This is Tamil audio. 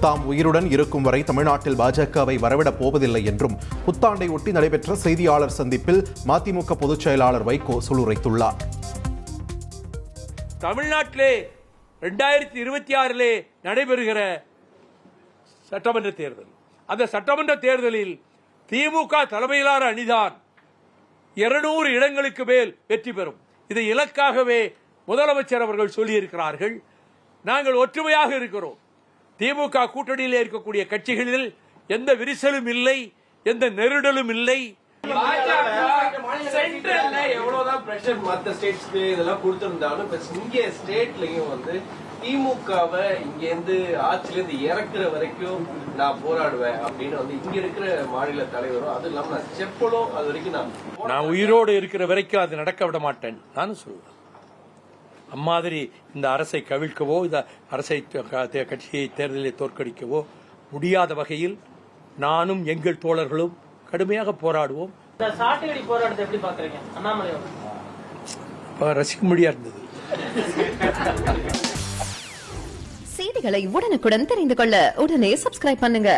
தாம் உயிருடன் இருக்கும் வரை தமிழ்நாட்டில் பாஜகவை வரவிடப் போவதில்லை என்றும் புத்தாண்டை ஒட்டி நடைபெற்ற செய்தியாளர் சந்திப்பில் மதிமுக பொதுச் செயலாளர் வைகோ சூளுரைத்துள்ளார். தமிழ்நாட்டிலே ரெண்டாயிரத்தி இருபத்தி ஆறிலே நடைபெறுகிற சட்டமன்ற தேர்தல். அந்த சட்டமன்ற தேர்தலில் திமுக தலைமையிலான அணிதான் இருநூறு இடங்களுக்கு மேல் வெற்றி பெறும். இதை இலக்காகவே முதலமைச்சர் அவர்கள் சொல்லியிருக்கிறார்கள். நாங்கள் ஒற்றுமையாக இருக்கிறோம். திமுக கூட்டணியில் இருக்கக்கூடிய கட்சிகளில் எந்த விரிசலும் இல்லை எந்த நெருடலும் இல்லை. சென்ட்ரல்ல எவ்வளவுதான் பிரஷர் மத்த ஸ்டேட்ஸ்க்கு இதெல்லாம் கொடுத்திருந்தாலும் இப்ப இங்க ஸ்டேட்லயும் வந்து திமுகவை இங்க இருந்து ஆட்சில இருந்து இறக்குற வரைக்கும் நான் போராடுவேன் அப்படின்னு வந்து இங்க இருக்கிற மாநில தலைவரும் அது இல்லாம நான் செப்பலும் அது வரைக்கும் நான் நான் உயிரோடு இருக்கிற வரைக்கும் அது நடக்க விட மாட்டேன். நானும் சொல்லுவேன் அம்மாதிரி இந்த அரசை கவிழ்க்கவோ இந்த அரசை கட்சியை தேர்தலில் தோற்கடிக்கவோ முடியாத வகையில் நானும் எங்கள் தோழர்களும் கடுமையாக போராடுவோம். இந்த சாட்டையடி போராட்டத்தை எப்படி பாக்குறீங்க அண்ணாமலையோட. அப்ப ரசிக்கும்படியா இருந்தது. செய்திகளை உடனுக்குடன் தெரிந்து கொள்ள உடனே சப்ஸ்கிரைப் பண்ணுங்க.